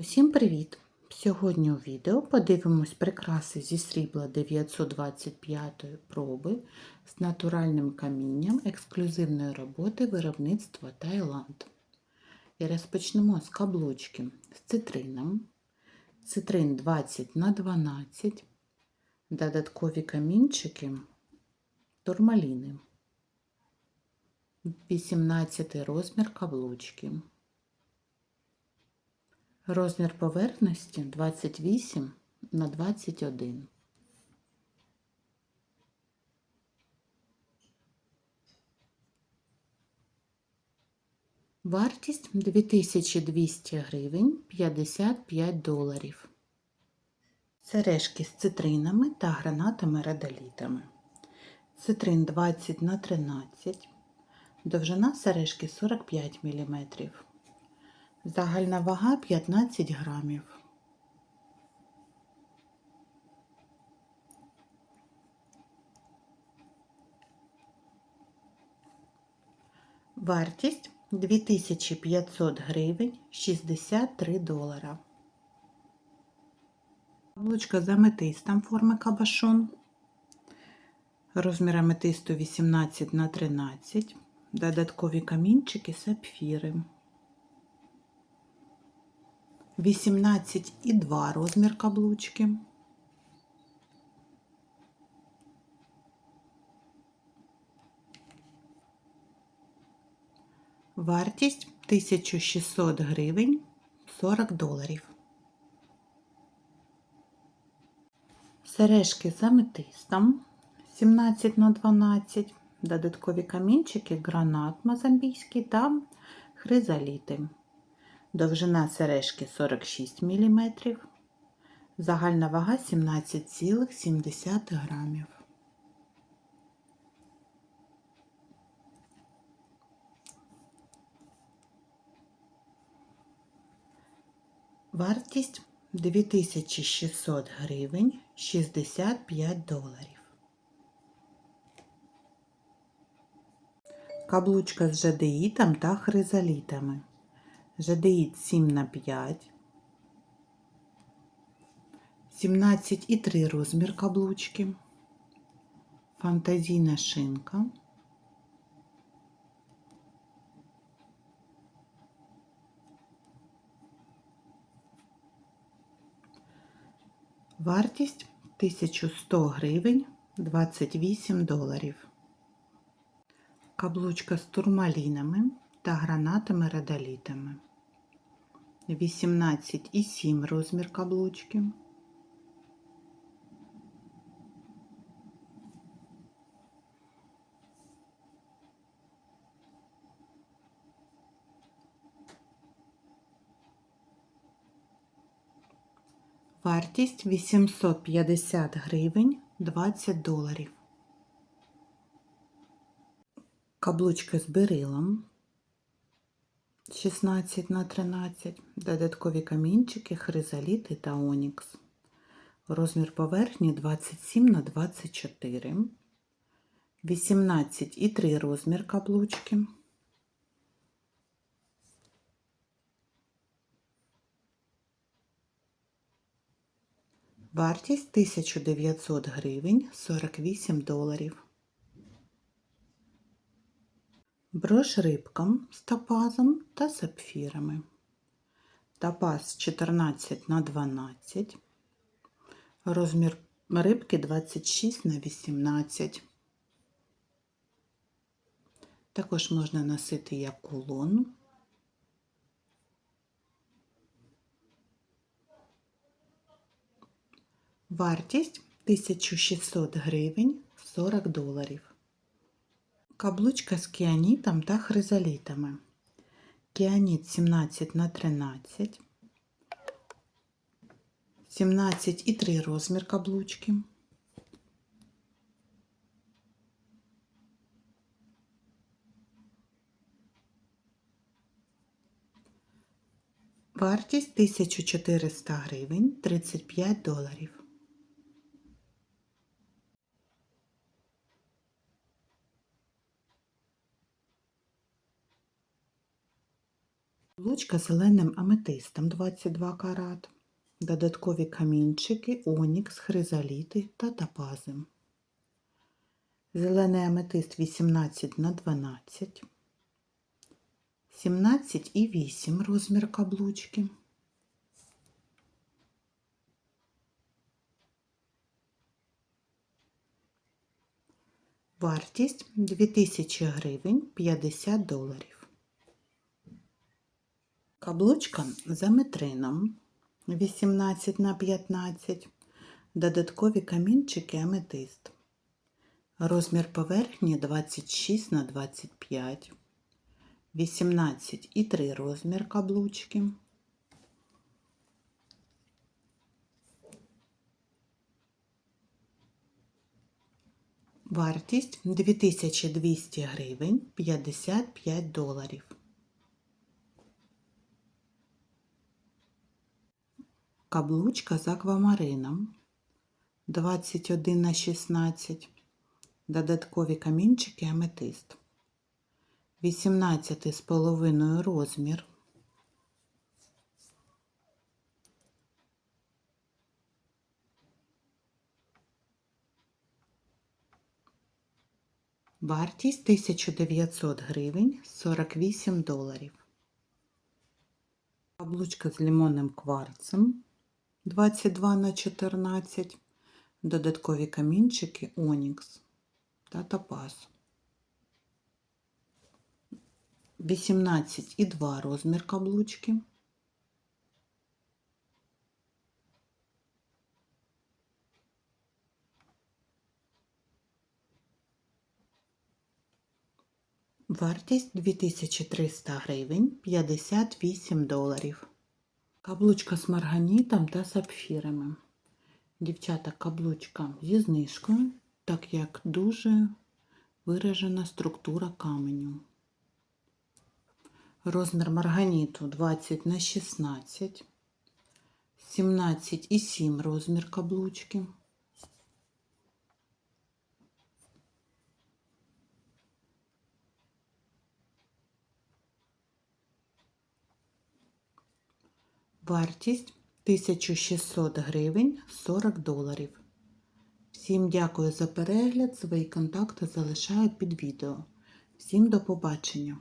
Усім привіт! Сьогодні у відео подивимось прикраси зі срібла 925 проби з натуральним камінням ексклюзивної роботи виробництва Таїланд. І розпочнемо з каблучки з цитрином. Цитрин 20 на 12, додаткові камінчики, турмаліни, 18 розмір каблучки. Розмір поверхності 28 на 21. Вартість 2200 гривень 55 доларів. Сережки з цитринами та гранатами радолітами. Цитрин 20 на 13. Довжина сережки 45 мм. Загальна вага 15 грамів. Вартість 2500 гривень 63 долара. Каблучка з аметистом форми кабашон. Розмір аметисту 18 на 13. Додаткові камінчики сапфіри. 18,2 розмір каблучки. Вартість 1600 гривень 40 доларів. Сережки з аметистом 17 на 12, додаткові камінчики, гранат мозамбійський та хризаліти. Довжина сережки 46 мм, загальна вага 17,7 грамів. Вартість 2600 гривень 65 доларів. Каблучка з жадеїтом та хризалітами. Жадеїд 7 на 5, 17,3 розмір каблучки, фантазійна шинка, вартість 1100 гривень 28 доларів. Каблучка з турмалінами та гранатами радолітами. 18,7 розмір каблучки. Вартість 850 гривень 20 доларів. Каблучка з берилом 16 на 13, додаткові камінчики, хризаліти та онікс. Розмір поверхні 27 на 24, 18,3 розмір каблучки. Вартість 1900 гривень 48 доларів. Брош рибкам з топазом та сапфірами. Топаз 14 на 12. Розмір рибки 26 на 18. Також можна носити як кулон. Вартість 1600 гривень 40 доларів. Каблучка з кіанітом та хризалітами. Кіаніт 17 на 13, 17,3 розмір каблучки. Вартість 1400 гривень 35 доларів. Каблучка з зеленим аметистом 22 карат. Додаткові камінчики, онікс, хризаліти та топази. Зелений аметист 18 на 12. 17 і 8 розмір каблучки. Вартість 2000 гривень 50 доларів. Каблучка за метрином 18 на 15. Додаткові камінчики аметист. Розмір поверхні 26 на 25. 18 і 3 розмір каблучки. Вартість 2200 гривень 55 доларів. Каблучка з аквамарином 21 на 16. Додаткові камінчики аметист. 18 з половиною розмір. Вартість 1900 гривень 48 доларів. Каблучка з лимонним кварцем 22 на 14. Додаткові камінчики Онікс та топаз. 18 і 2 розмір каблучки. Вартість 2300 гривень 58 доларів. Каблучка з марганітом та сапфірами. Дівчата, каблучка зі знижкою, так як дуже виражена структура каменю. Розмір марганіту 20 на 16, 17,7 розмір каблучки. Вартість 1600 гривень 40 доларів. Всім дякую за перегляд. Свої контакти залишаю під відео. Всім до побачення!